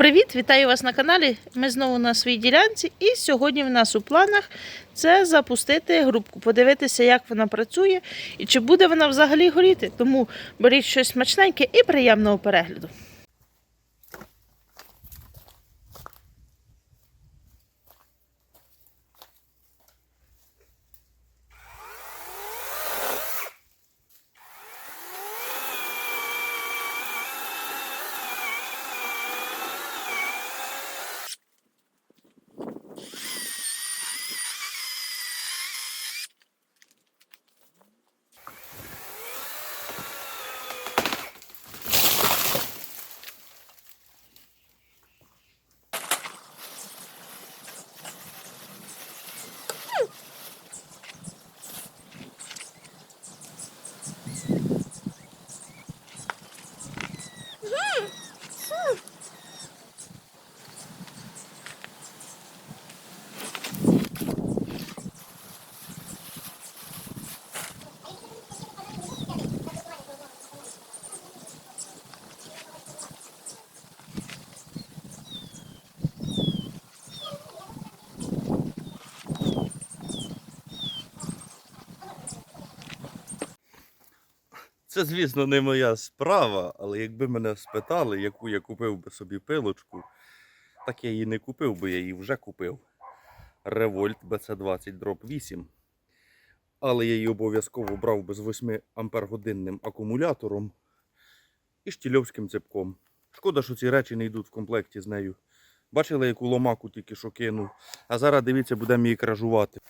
Привіт, вітаю вас на каналі. Ми знову на своїй ділянці. І сьогодні в нас у планах це запустити грубку, подивитися, як вона працює і чи буде вона взагалі горіти. Тому беріть щось смачненьке і приємного перегляду. Це, звісно, не моя справа, але якби мене спитали, яку я купив би собі пилочку, так я її не купив, бо я її вже купив. Revolt BC20 Drop 8. Але я її обов'язково брав би з 8 ампер-годинним акумулятором і штільовським цепком. Шкода, що ці речі не йдуть в комплекті з нею. Бачили, яку ломаку тільки що кинув. А зараз дивіться, будемо її кражувати.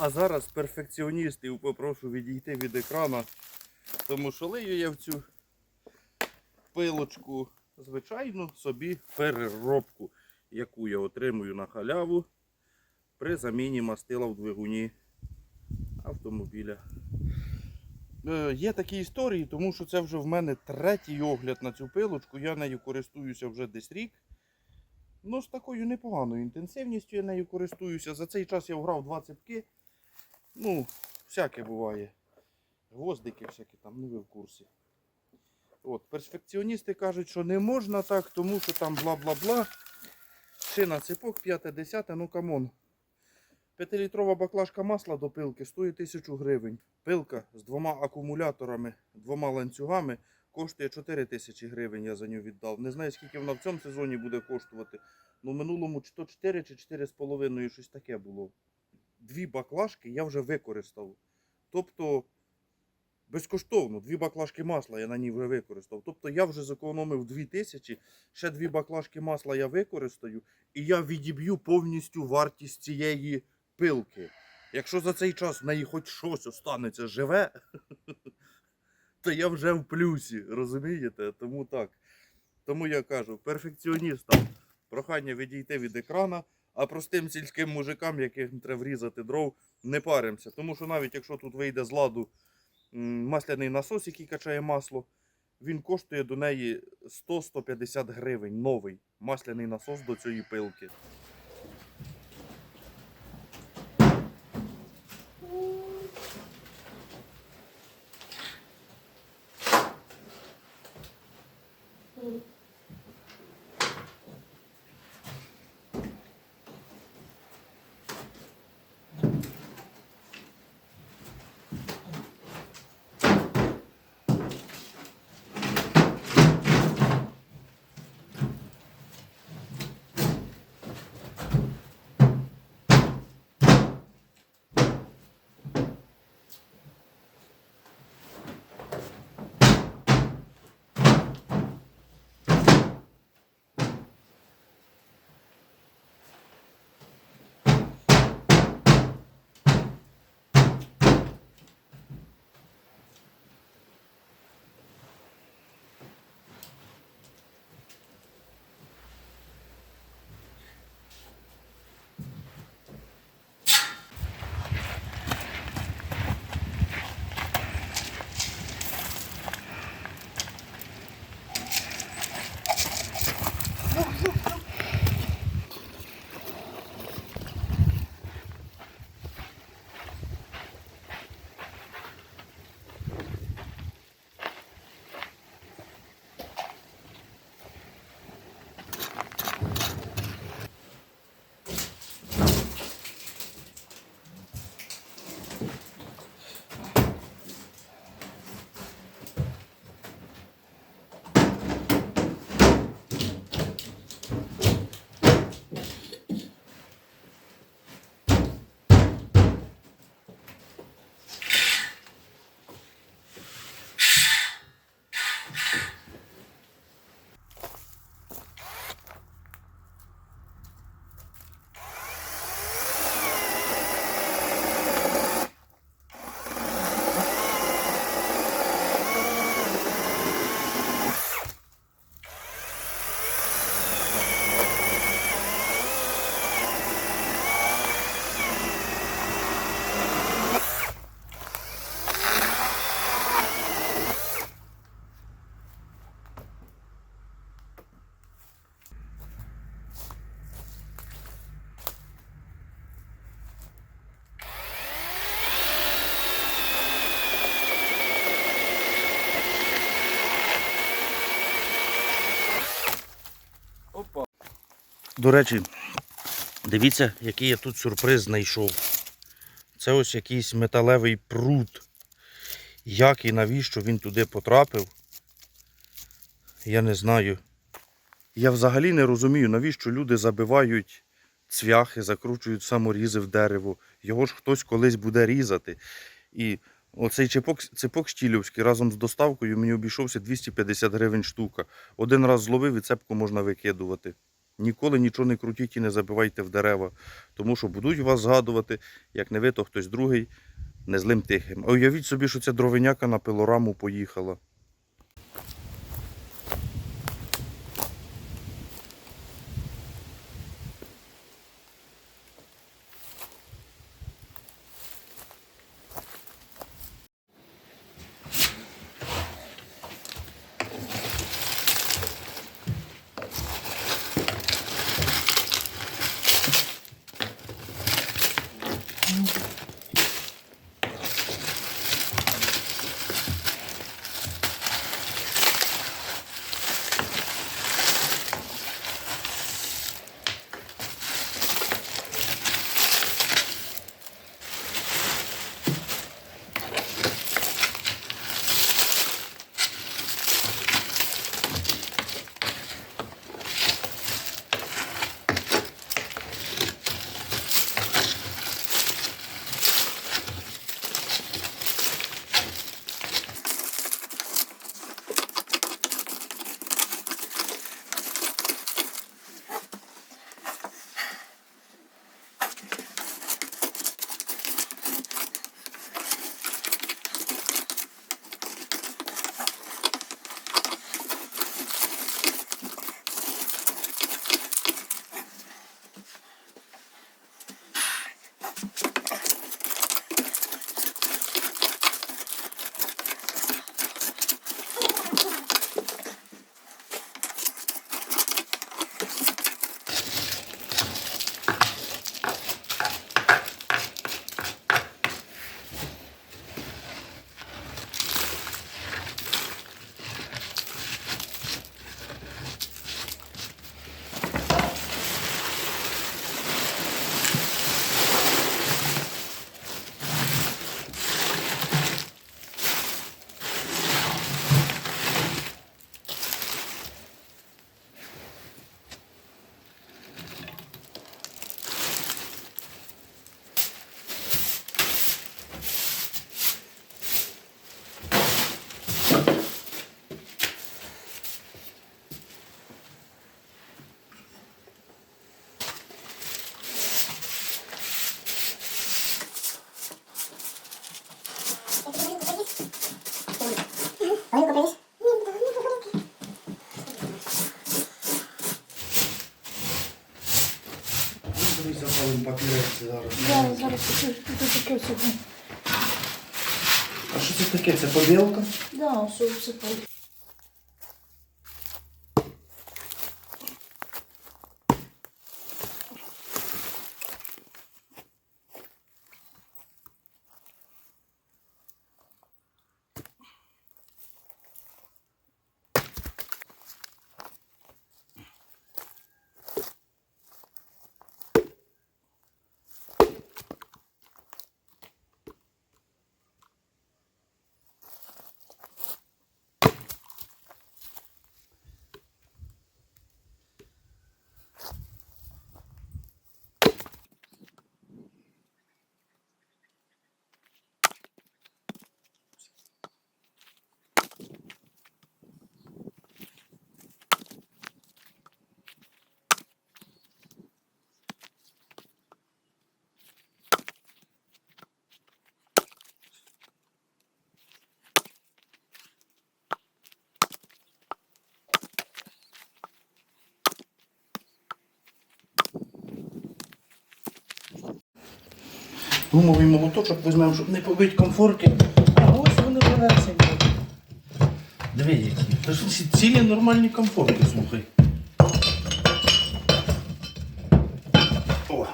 А зараз перфекціоністів попрошу відійти від екрана, тому що лию я в цю пилочку, звичайно, собі переробку, яку я отримую на халяву при заміні мастила в двигуні автомобіля. Е, Є такі історії, тому що це вже в мене третій огляд на цю пилочку. Я нею користуюся вже десь рік. Ну, з такою непоганою інтенсивністю я нею користуюся. За цей час я вграв два цепки. Ну, всяке буває. Гвоздики всякі там, ну ви в курсі. От, перфекціоністи кажуть, що не можна так, тому що там бла-бла-бла. Шина цепок 5-10, ну камон. 5-літрова баклажка масла до пилки стоїть 1000 гривень. Пилка з двома акумуляторами, двома ланцюгами коштує 4 тисячі гривень, я за нього віддав. Не знаю, скільки вона в цьому сезоні буде коштувати. Ну, минулому чи то 4 чи 4,5 щось таке було. Дві баклажки я вже використав. Тобто безкоштовно, дві баклажки масла я на ній вже використав. Тобто я вже зекономив 2 тисячі, ще дві баклажки масла я використаю, і я відіб'ю повністю вартість цієї пилки. Якщо за цей час в неї хоч щось останеться живе, то я вже в плюсі, розумієте? Тому так. Тому я кажу, перфекціоністам прохання відійти від екрана, а простим сільським мужикам, яким треба врізати дров, не паримося. Тому що навіть якщо тут вийде з ладу масляний насос, який качає масло, він коштує до неї 100-150 гривень. Новий масляний насос до цієї пилки. До речі, дивіться, який я тут сюрприз знайшов. Це ось якийсь металевий прут. Як і навіщо він туди потрапив, я не знаю. Я взагалі не розумію, навіщо люди забивають цвяхи, закручують саморізи в дерево. Його ж хтось колись буде різати. І оцей ципок, ципок штілівський разом з доставкою мені обійшовся 250 гривень штука. Один раз зловив і цепку можна викидувати. Ніколи нічого не крутіть і не забивайте в дерева, тому що будуть вас згадувати, як не ви, то хтось другий не злим тихим. А уявіть собі, що ця дровиняка на пилораму поїхала. Папірець зараз. Тут таке все. А що це таке? Це побілка? Да, все, все Гумовий молоточок візьмемо, щоб не побити комфорки. А ось вони валяться. Диви, які. Та ж всі цілі нормальні комфорки, слухай. О.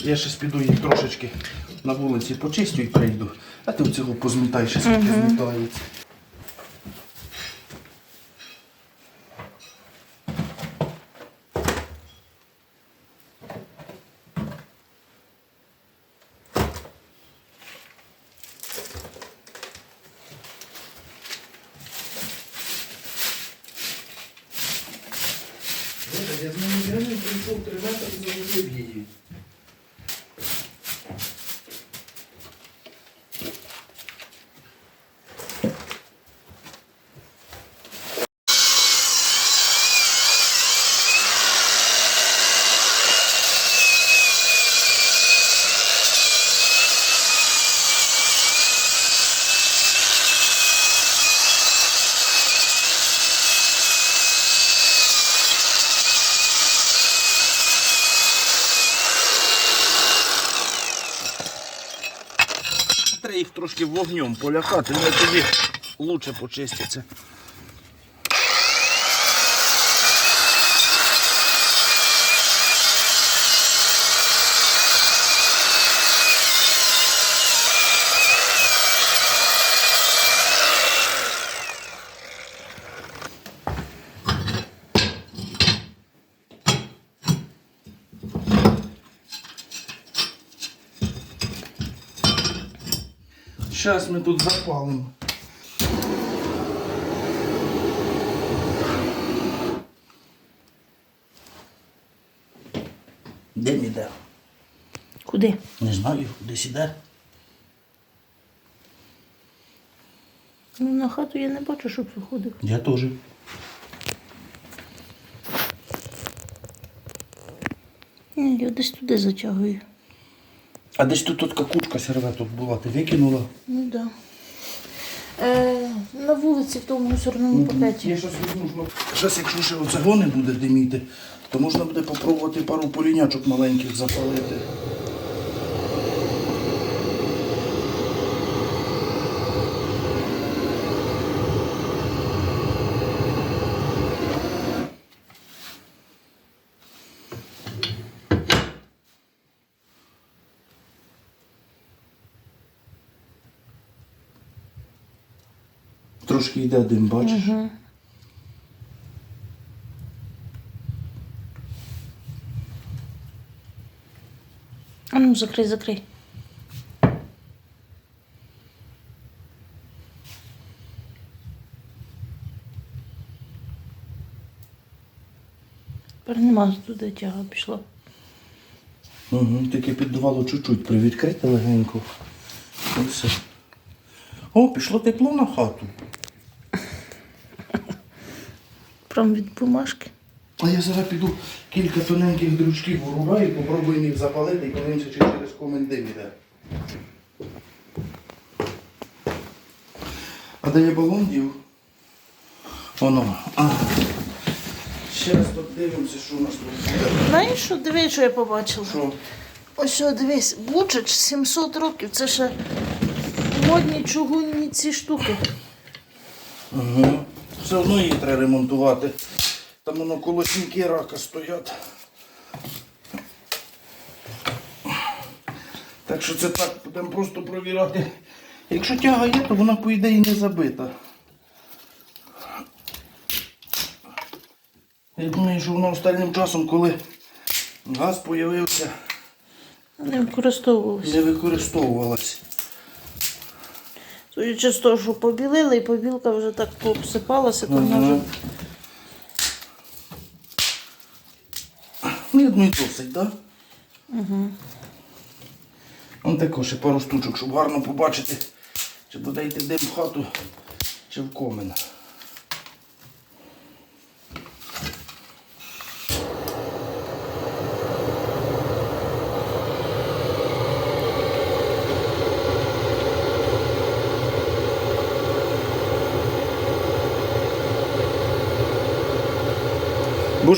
Я ще піду їх трошечки на вулиці почистю і прийду. А ти цього позмітай, ще скільки змітається. Я не прийшов 3 метри і загубив її. Треба їх трошки вогнем полякати, вони тоді лучше почистяться. Зараз ми тут запалимо. Де мій іде? Куди? Не знаю, десь іде. Ну, на хату я не бачу, щоб виходив. Я теж. Ні, я десь туди затягую. А десь тут от серве тут була, ти викинула? Ну так. Да. Е, на вулиці в тому мусорному пакеті. Є щось візьму. Зараз, якщо ще не буде диміти, то можна буде попробувати пару полінячок маленьких запалити. Трошки йде дим, бачиш? Угу. А ну, закрий, закрий. Тепер нема туди тяга пішла. Угу, таке піддувало чуть-чуть, привідкрити легенько. І все. О, пішло тепло на хату. Прям від бумажки. А я зараз піду кілька тоненьких дручків вирубаю, попробую їх запалити і подивимося, чи через комен дим іде. А де я балон дів? Воно. А. Ще раз подивимося, що у нас тут буде. Знаєш, що дивись, що я побачила? Що? Ось що, дивись, Бучач 700 років. Це ще модні чугунні ці штуки. Угу. Все одно її треба ремонтувати. Там воно колосники рака стоять. Так що це так, будемо просто провіряти. Якщо тяга є, то вона по ідеї не забита. Я думаю, що воно останнім часом, коли газ з'явився, Не використовувалися. не використовувалась. Судячи з того, що побілили, і побілка вже так посипалася, то вона вже. Ну, я думаю, досить, так? Угу. Вон також ще пару штучок, щоб гарно побачити, чи буде йти дим в хату, чи в комен.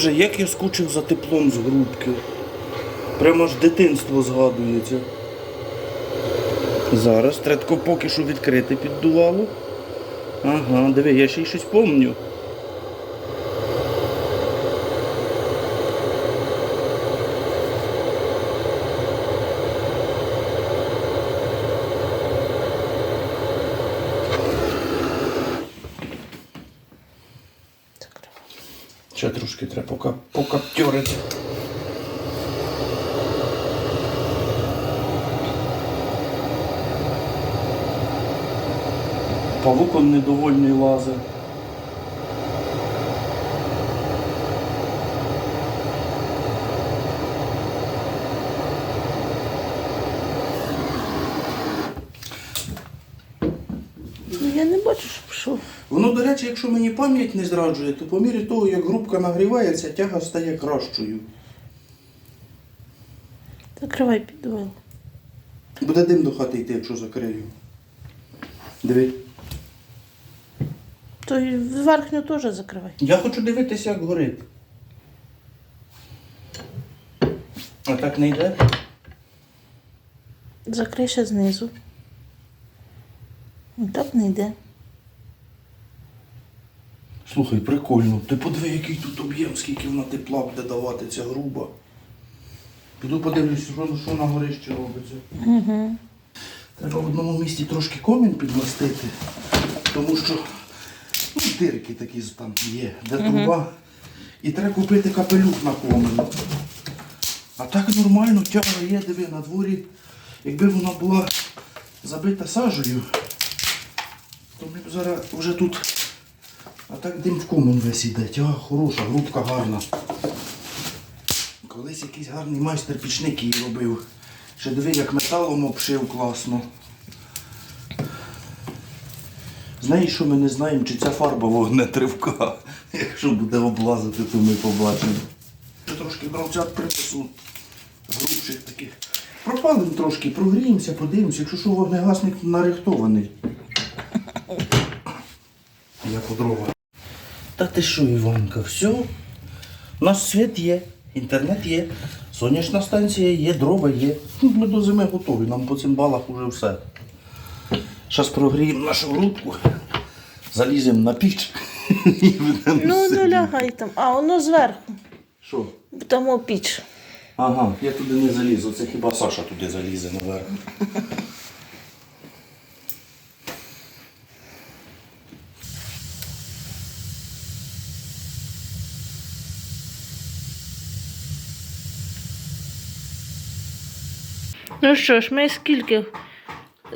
Боже, як я скучив за теплом з грубки. Прямо ж дитинство згадується. Зараз третко поки що відкрити піддувало. Ага, диви, я ще й щось помню. Ще трошки треба пока, покаптьорити. Павук он недовольний лазить. Я не бачу, щоб що. Воно, до речі, якщо мені пам'ять не зраджує, то по мірі того, як грубка нагрівається, тяга стає кращою. Закривай підвал. Буде дим до хати йти, якщо закрию. Диви. То і верхню теж закривай. Я хочу дивитися, як горить. А так не йде? Закрий ще знизу. Так не йде. Слухай, прикольно. Ти подиви, який тут об'єм, скільки вона тепла буде давати ця груба. Піду подивлюсь, що, що на горищі робиться. Угу. Треба в одному місці трошки комін підмастити, тому що ну, дирки такі там є, де труба. І треба купити капелюх на комін. А так нормально, тяга є, диви, на дворі. Якби вона була забита сажею, то ми б зараз вже тут. А так дим в комін весь іде. Тяга хороша, грубка гарна. Колись якийсь гарний майстер пічник її робив. Ще диви, як металом обшив класно. Знаєш, що ми не знаємо, чи ця фарба вогнетривка. Якщо буде облазити, то ми побачимо. Ще трошки бравцят принесу грубших таких. Пропалимо трошки, прогріємося, подивимося, якщо що вогнегасник нарихтований. Я по дрова. Та ти що, Іванка, все? У нас світ є, інтернет є, сонячна станція є, дрова є. Ну, Ми до зими готові, нам по цим балах уже все. Зараз прогріємо нашу грудку, заліземо на піч і будемо Ну, не лягай там. А, воно зверху. Що? Там піч. Ага, я туди не залізу, це хіба Саша туди залізе наверх. Ну що ж, ми скільки?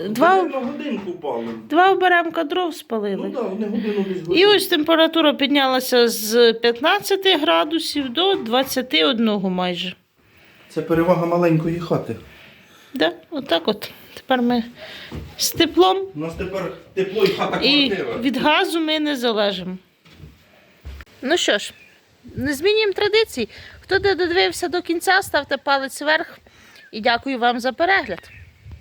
Два, на годинку пали. два оберемка дров Ну спалили. так, вони годину десь І ось температура піднялася з 15 градусів до 21 майже. Це перевага маленької хати. Да, отак от. Тепер ми з теплом У нас тепер тепло і хата і квартира. від газу ми не залежимо. Ну що ж, не змінюємо традицій. Хто не додивився до кінця, ставте палець вверх і дякую вам за перегляд.